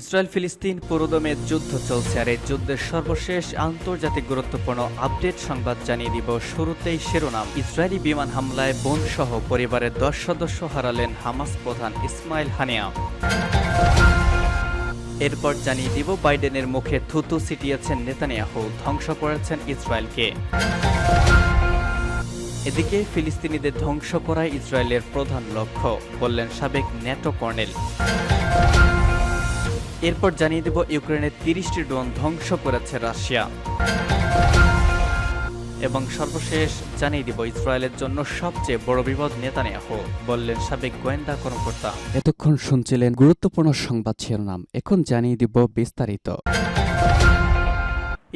Israel ফিলিস্তিন পুরোদমে যুদ্ধ চলছে আর এই যুদ্ধের সর্বশেষ আন্তর্জাতিক গুরুত্বপূর্ণ আপডেট সংবাদ জানিয়ে দিব শুরুতেই শিরোনাম। ইসরায়েলি বিমান হামলায় বোন সহ পরিবারের দশ সদস্য হারালেন হামাস প্রধান ইসমাইল হানিয়া। এরপর জানিয়ে দিব, বাইডেনের মুখে থুতু ছিটিয়েছেন নেতানিয়াহু, ধ্বংস করেছেন ইসরায়েলকে। এদিকে ফিলিস্তিনিদের ধ্বংস করাই ইসরায়েলের প্রধান লক্ষ্য, বললেন সাবেক ন্যাটো কর্নেল। এরপর জানিয়ে দেব ইউক্রেনের তিরিশটি ড্রোন ধ্বংস করেছে রাশিয়া। এবং সর্বশেষ জানিয়ে দিব ইসরায়েলের জন্য সবচেয়ে বড় বিপদ নেতানিয়াহু, বললেন সাবেক গোয়েন্দা কর্মকর্তা। এতক্ষণ শুনছিলেন গুরুত্বপূর্ণ সংবাদ শিরোনাম। এখন জানিয়ে দিব বিস্তারিত।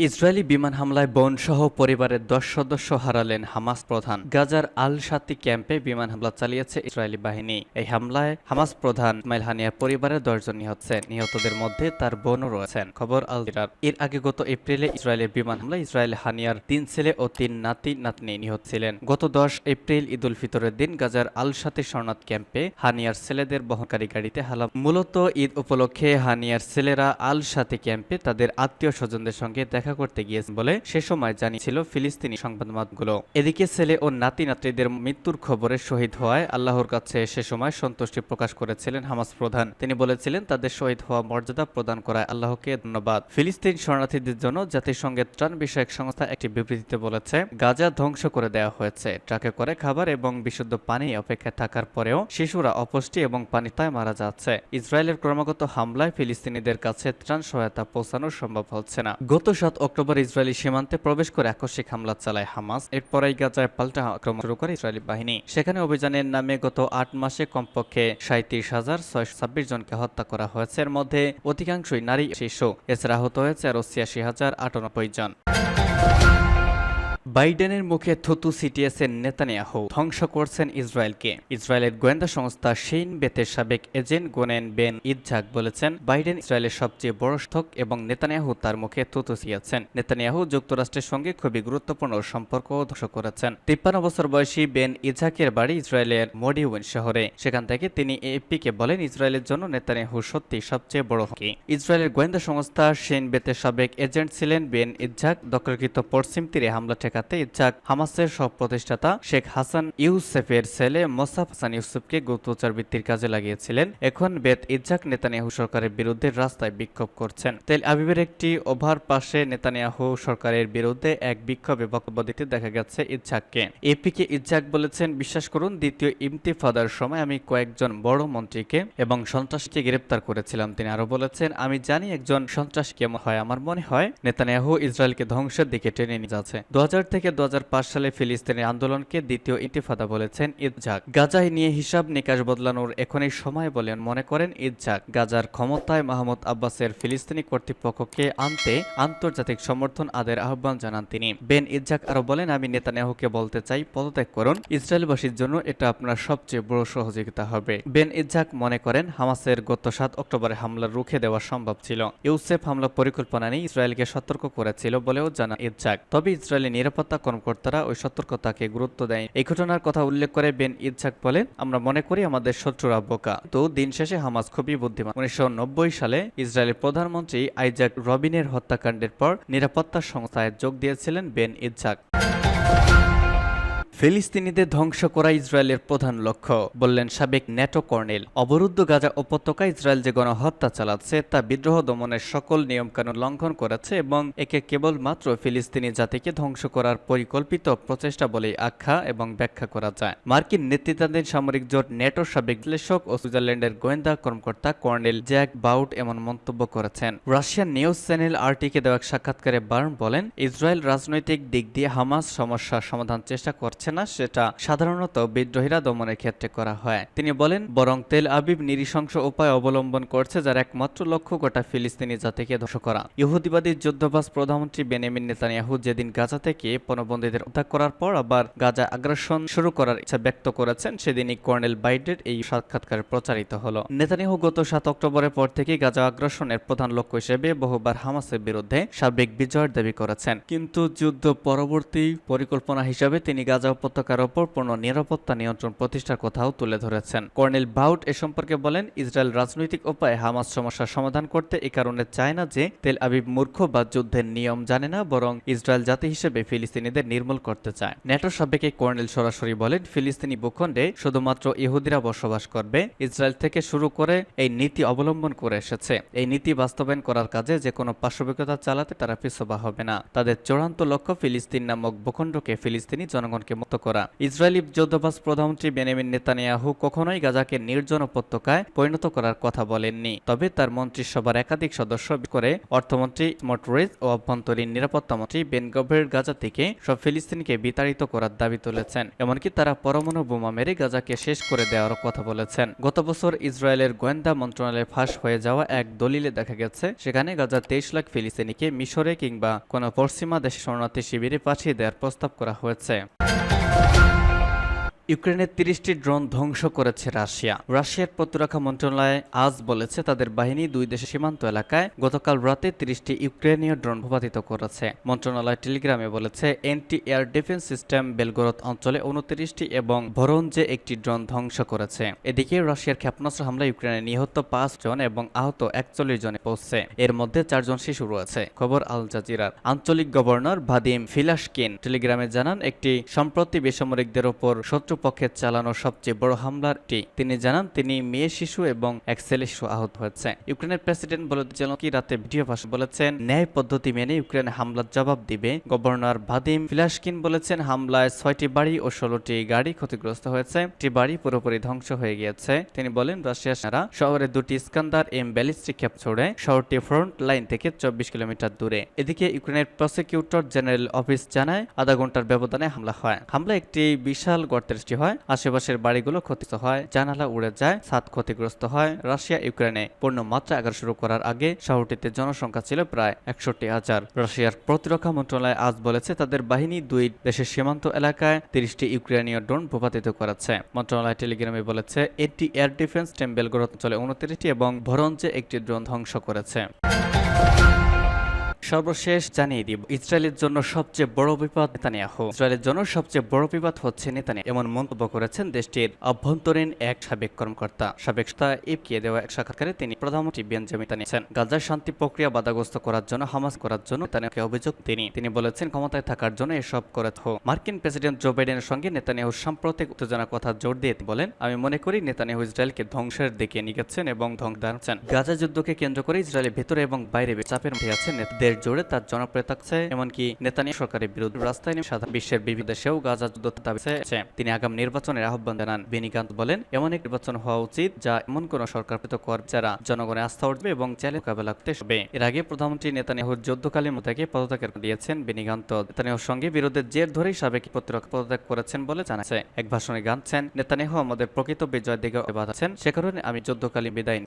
ইসরায়েলি বিমান হামলায় বোন সহ পরিবারের দশ সদস্য হারালেন হামাস প্রধান। গাজার আল সাতি ক্যাম্পে বিমান হামলা চালিয়েছে ইসরায়েলি বাহিনী। এই হামলায় হামাস প্রধান ইসমাইল হানিয়ার পরিবারের দশজন নিহত নিহতদের মধ্যে তার বোনও রয়েছেন। খবর আল এর আগে গত এপ্রিলে ইসরায়েলের বিমান হামলায় ইসরায়েল হানিয়ার তিন ছেলে ও তিন নাতি নাতনি নিহত ছিলেন। গত দশ এপ্রিল ঈদ উল ফিতরের দিন গাজার আল সাতি শরণার্থ ক্যাম্পে হানিয়ার ছেলেদের বহনকারী গাড়িতে হালা মূলত ঈদ উপলক্ষে হানিয়ার ছেলেরা আল সাতি ক্যাম্পে তাদের আত্মীয় স্বজনদের সঙ্গে দেখা করতে গিয়েছেন বলে সে সময় জানিয়েছিল ফিলিস্তিনি সংবাদ মাধ্যমগুলো এদিকে ছেলে ও নাতি নাতনিদের মৃত্যুর খবরে শহীদ হওয়ায় আল্লাহর কাছে সে সময় সন্তুষ্টি প্রকাশ করেছিলেন হামাস প্রধান। তিনি বলেছিলেন, তাদের শহীদ হওয়া মর্যাদা প্রদান করায় আল্লাহকে ধন্যবাদ। ফিলিস্তিন শরণার্থীদের জন্য জাতিসংঘের ত্রাণ বিষয়ক সংস্থা একটি বিবৃতিতে বলেছে, গাজা ধ্বংস করে দেওয়া হয়েছে। ট্রাকে করে খাবার এবং বিশুদ্ধ পানি অপেক্ষায় থাকার পরেও শিশুরা অপুষ্টি এবং পানিতায় মারা যাচ্ছে। ইসরায়েলের ক্রমাগত হামলায় ফিলিস্তিনিদের কাছে ত্রাণ সহায়তা পৌঁছানো সম্ভব হচ্ছে না। গত সাত অক্টোবর ইসরায়েলি সীমান্তে প্রবেশ করে আকস্মিক হামলা চালায় হামাস। এরপরেই গাজায় পাল্টা আক্রমণ শুরু করে ইসরায়েলি বাহিনী। সেখানে অভিযানের নামে গত আট মাসে কমপক্ষে সাঁত্রিশ হাজার ছয়শো ছাব্বিশ জনকে হত্যা করা হয়েছে। এর মধ্যে অধিকাংশই নারী, শিশু। এছাড়া আহত হয়েছে আরও ছিয়াশি হাজার আটানব্বই জন। বাইডেনের মুখে থুতু ছিটিয়েছেন নেতানিয়াহু। ধ্বংস করছেন ইসরায়েলকে। ইসরায়েলের গোয়েন্দা সংস্থা সেইন বেতের সাবেক এজেন্ট গোনেন বেন ইজ্জাক বলেছেন, বাইডেন ইসরায়েলের সবচেয়ে বড় স্থক এবং নেতানিয়াহু তার মুখে থুতু ছিয়াছেন নেতানিয়াহু যুক্তরাষ্ট্রের সঙ্গে খুবই গুরুত্বপূর্ণ সম্পর্ক ধ্বংস করেছেন। তিপ্পান্ন বছর বয়সী বেন ইজাকের বাড়ি ইসরায়েলের মডিউন শহরে। সেখান থেকে তিনি এপিকে বলেন, ইসরায়েলের জন্য নেতানিয়াহু সত্যি সবচেয়ে বড় হকি। ইসরায়েলের গোয়েন্দা সংস্থা সেইন বেতের সাবেক এজেন্ট ছিলেন বেন ইজ্জাক দখলকৃত পশ্চিম তীরে হামলা ঠেকাতে ইজ্জাক হামাসের সহ প্রতিষ্ঠাতা শেখ হাসান ইউসেফের ছেলে মোসাফ হাসান ইউসুফকে গুপ্তচর বৃত্তির কাজে লাগিয়েছিলেন। এখন বেত ইজ্জাক নেতানিয়াহু সরকারের বিরুদ্ধে রাস্তায় বিক্ষোভ করছেন। তেল আবিবের একটি ওভার পাশে নেতানিয়াহু সরকারের বিরুদ্ধে এক বিক্ষোভে বক্তব্য দিতে দেখা গেছে ইজ্জাককে। এপিকে ইজ্জাক বলেছেন, বিশ্বাস করুন, দ্বিতীয় ইমতিফাদার সময় আমি কয়েকজন বড় মন্ত্রীকে এবং সন্ত্রাসীকে গ্রেপ্তার করেছিলাম। তিনি আরও বলেছেন, আমি জানি একজন সন্ত্রাসী কেমন হয়, আমার মনে হয় নেতানিয়াহু ইসরায়েলকে ধ্বংসের দিকে টেনে নিয়ে যাচ্ছে। দু হাজার থেকে দু হাজার পাঁচ সালে ফিলিস্তিনের আন্দোলনকে দ্বিতীয় ইন্তিফাদা বলেছেন ইজ্জাক গাজায় নিয়ে হিসাব নিকাশ বদলানোর এখনই সময় বলেন মনে করেন ইজ্জাক গাজার ক্ষমতায় মাহমুদ আব্বাসের ফিলিস্তিনি কর্তৃপক্ষকে আনতে আন্তর্জাতিক সমর্থন আদের আহ্বান জানান তিনি। বেন ইজ্জাক আরও বলেন, আমি নেতানিয়াহুকে বলতে চাই, পদত্যাগ করুন। ইসরায়েলবাসীর জন্য এটা আপনার সবচেয়ে বড় সহযোগিতা হবে। বেন ইজ্জাক মনে করেন, হামাসের গত সাত অক্টোবরে হামলা রুখে দেওয়া সম্ভব ছিল। ইউসেফ হামলা পরিকল্পনা নিয়ে ইসরায়েলকে সতর্ক করেছিল বলেও জানা ইজ্জাক তবে ইসরায়েলের নিরাপত্তা কর্মকর্তারা ওই সতর্কতাকে গুরুত্ব দেয়। এই ঘটনার কথা উল্লেখ করে বেন ইচ্ছাক বলেন, আমরা মনে করি আমাদের শত্রুরা বোকা। তো দিন শেষে হামাজ খুবই বুদ্ধিমান। উনিশশো নব্বই সালে ইসরায়েলের প্রধানমন্ত্রী আইজাক রবিনের হত্যাকাণ্ডের পর নিরাপত্তা সংস্থায় যোগ দিয়েছিলেন বেন ইজ্জাক ফিলিস্তিনিদের ধ্বংস করা ইসরায়েলের প্রধান লক্ষ্য, বললেন সাবেক ন্যাটো কর্নেল। অবরুদ্ধ গাজা উপত্যকা ইসরায়েল যে গণহত্যা চালাচ্ছে, তা বিদ্রোহ দমনের সকল নিয়মকানুন লঙ্ঘন করেছে এবং একে কেবলমাত্র ফিলিস্তিনি জাতিকে ধ্বংস করার পরিকল্পিত প্রচেষ্টা বলেই আখ্যা এবং ব্যাখ্যা করা যায়। মার্কিন নেতৃত্বাধীন সামরিক জোট ন্যাটোর সাবেক বিশ্লেষক ও সুইজারল্যান্ডের গোয়েন্দা কর্মকর্তা কর্নেল জ্যাক বাউট এমন মন্তব্য করেছেন। রাশিয়ান নিউজ চ্যানেল আরটিকে দেওয়া সাক্ষাৎকারে বার্ন বলেন, ইসরায়েল রাজনৈতিক দিক দিয়ে হামাস সমস্যার সমাধান চেষ্টা করছে না, সেটা সাধারণত বিদ্রোহীরা দমনের ক্ষেত্রে করা হয়। তিনি বলেন, বরং তেল আবিব নিরিশংস উপায় অবলম্বন করছে যার একমাত্র লক্ষ্য গোটা ফিলিস্তিনি জাতিকে ধ্বংস করা। ইহুদিবাদী যুদ্ধবাস প্রধানমন্ত্রী বেনিমিন নেতানিয়াহু যেদিন গাজা থেকে পণবন্দীদের উদ্ধার করার পর আবার গাজা আগ্রাসন শুরু করার ইচ্ছা ব্যক্ত করেছেন, সেদিনই কর্নেল বাইডের এই সাক্ষাৎকার প্রচারিত হলো। নেতানিয়াহু গত সাত অক্টোবরের পর থেকে গাজা আগ্রাসনের প্রধান লক্ষ্য হিসেবে বহুবার হামাসের বিরুদ্ধে সাবেক বিজয়ের দাবি করেছেন। কিন্তু যুদ্ধ পরবর্তী পরিকল্পনা হিসাবে তিনি গাজা উপত্যকার ওপর পূর্ণ নিরাপত্তা নিয়ন্ত্রণ প্রতিষ্ঠার কথাও তুলে ধরেছেন। কর্নেল বাউট এ সম্পর্কে বলেন, ইসরায়েল রাজনৈতিক উপায়ে হামাস সমস্যার সমাধান করতে এ কারণে চায় না যে তেল আবিব মূর্খ বা যুদ্ধের নিয়ম জানে না, বরং ইসরায়েল জাতি হিসেবে ফিলিস্তিনিদের নির্মূল করতে চায়। ন্যাটো সাবেক কর্নেল সরাসরি বলেন, ফিলিস্তিনি ভূখণ্ডে শুধুমাত্র ইহুদিরা বসবাস করবে। ইসরায়েল থেকে শুরু করে এই নীতি অবলম্বন করে এসেছে। এই নীতি বাস্তবায়ন করার কাজে যে কোনো পার্শ্ববিকতা চালাতে তারা পিছবা হবে না। তাদের চূড়ান্ত লক্ষ্য ফিলিস্তিন নামক ভূখণ্ডকে ফিলিস্তিনি জনগণকে মুক্ত করা। ইসরায়েলি যুদ্ধবাস প্রধানমন্ত্রী বেনিমিন নেতানিয়াহু কখনোই গাজাকে নির্জন উপত্যকায় পরিণত করার কথা বলেননি। তবে তার মন্ত্রিসভার একাধিক সদস্য করে অর্থমন্ত্রী স্মটরেজ ও অভ্যন্তরীণ নিরাপত্তা মন্ত্রী বেন গভের গাজা থেকে সব ফিলিস্তিনিকে বিতাড়িত করার দাবি তুলেছেন। এমনকি তারা পরমাণু বোমা মেরে গাজাকে শেষ করে দেওয়ার কথা বলেছেন। গত বছর ইসরায়েলের গোয়েন্দা মন্ত্রণালয়ে ফাঁস হয়ে যাওয়া এক দলিলে দেখা গেছে, সেখানে গাজার তেইশ লাখ ফিলিস্তিনিকে মিশরে কিংবা কোনো পশ্চিমা দেশে শরণার্থী শিবিরে পাঠিয়ে দেওয়ার প্রস্তাব করা হয়েছে। ইউক্রেনের তিরিশটি ড্রোন ধ্বংস করেছে রাশিয়া। রাশিয়ার প্রতিরক্ষা মন্ত্রণালয় আজ বলেছে, তাদের বাহিনী দুই দেশের সীমান্ত এলাকায় গতকাল রাতে তিরিশটি ইউক্রেনীয় ড্রোন ভূপাতিত করেছে। মন্ত্রণালয় টেলিগ্রামে বলেছে, anti air defence system Belgorod অঞ্চলে উনত্রিশটি এবং ভরঞ্জে একটি ড্রোন ধ্বংস করেছে। এদিকে রাশিয়ার ক্ষেপণাস্ত্র হামলা ইউক্রেনে নিহত পাঁচ জন এবং আহত একচল্লিশ জনে পৌঁছছে। এর মধ্যে চারজন শিশু রয়েছে, খবর আল জাজিরার। আঞ্চলিক গভর্নর ভাদিম ফিলাসকিন টেলিগ্রামে জানান, একটি সম্প্রতি বেসামরিকদের ওপর শত্রুপক্ষের চালানো সবচেয়ে বড় হামলারটি তিনি জানান, তিনি মেয়ে, শিশু এবং এক ছেলে শিশু আহত হয়েছে। ইউক্রেনের প্রেসিডেন্ট কি রাতে ভিডিও ভাষা বলেছেন, ন্যায় পদ্ধতি মেনে ইউক্রেন হামলার জবাব দিবে। গভর্নর ভাদিম ফিলাসকিন বলেছেন, হামলায় ছয়টি বাড়ি ও ষোলোটি গাড়ি ক্ষতিগ্রস্ত হয়েছে। একটি বাড়ি পুরোপুরি ধ্বংস হয়ে গিয়েছে। তিনি বলেন, রাশিয়ার সেনারা শহরে দুটি স্কান্দার এম ব্যালিস্টিক ক্ষেপ ছড়ে। শহরটি ফ্রন্ট লাইন থেকে চব্বিশ কিলোমিটার দূরে। এদিকে ইউক্রেনের প্রসিকিউটর জেনারেল অফিস জানায়, আধা ঘণ্টার ব্যবধানে হামলা হয়। হামলা একটি বিশাল গর্তের সৃষ্টি হয়, আশেপাশের বাড়িগুলো ক্ষতিগ্রস্ত হয়, জানালা উড়ে যায়, ছাদ ক্ষতিগ্রস্ত হয়। রাশিয়া, ইউক্রেনে পূর্ণ মাত্রা আঘাত শুরু করার আগে শহরটিতে জনসংখ্যা ছিল প্রায় একষট্টি হাজার। রাশিয়ার প্রতিরক্ষা মন্ত্রণালয় আজ বলেছে তাদের বাহিনী দুই দেশের সীমান্ত এলাকায় তিরিশটি ইউক্রেনীয় ড্রোন ভূপাতিত করেছে। মন্ত্রণালয় টেলিগ্রামে বলেছে, এটি এয়ার ডিফেন্স টেম্বেলগড় অঞ্চলে উনত্রিশটি এবং ভরঞ্জে একটি ড্রোন ধ্বংস করেছে। সর্বশেষ জানিয়ে দিব, ইসরায়েলের জন্য সবচেয়ে বড় বিপদ নেতানিয়াহু। ইসরায়েলের জন্য সবচেয়ে বড় বিপদ হচ্ছে নেতানিয়া এমন মন্তব্য করেছেন দেশটির অভ্যন্তরীণ এক সাবেক কর্মকর্তা। সাবেক ইপকিয়ে দেওয়া এক সাক্ষাৎকারে তিনি প্রধানমন্ত্রী বেঞ্জামিন নেতানিয়াছেন গাজার শান্তি প্রক্রিয়া বাধাগ্রস্ত করার জন্য, হামাস করার জন্য নেতানিয়াহুকে অভিযোগ তিনি তিনি বলেছেন, ক্ষমতায় থাকার জন্য এসব করে মার্কিন প্রেসিডেন্ট জো বাইডেনের সঙ্গে নেতানিয়াহু সাম্প্রতিক উত্তেজনার কথা জোর দিয়ে বলেন, আমি মনে করি নেতানিয়াহু ইসরায়েলকে ধ্বংসের দিকে নিয়ে গেছেন এবং ধ্বংস দাঁড়াচ্ছেন গাজা যুদ্ধকে কেন্দ্র করে ইসরায়েলের ভেতরে এবং বাইরে চাপের মধ্যে আছেন নেতাদের জোরে তার জনপ্রিয়তা আছে এমনকি নেতানিয়া সরকারের বিরুদ্ধে রাস্তায় নেমে সাধারণ বিশ্বের বিভিন্ন দেশেও গাজা যুদ্ধ দাবি তিনি আগাম নির্বাচনের আহ্বান জানান। বেনিকান্ত বলেন, এমন এক নির্বাচন হওয়া উচিত যা এমন কোন সরকার সরকারকৃত কর যারা জনগণের আস্থা উঠবে এবং চ্যালেঞ্জ মোকাবেলা করতে হবে এর আগে প্রধানমন্ত্রী নেতানিয়াহুর যুদ্ধকালীন মতাকে পদত্যাগের দিয়েছেন বেনিকান্ত নেতানিয়াহুর সঙ্গে বিরোধের জের ধরেই সাবেক প্রতিরক্ষা পদত্যাগ করেছেন বলে জানাচ্ছে। এক ভাষণে গানছেন নেতানিয়াহু, আমাদের প্রকৃত বিজয়ের দিকে বাধাচ্ছেন সে কারণে আমি যুদ্ধকালীন বিদায়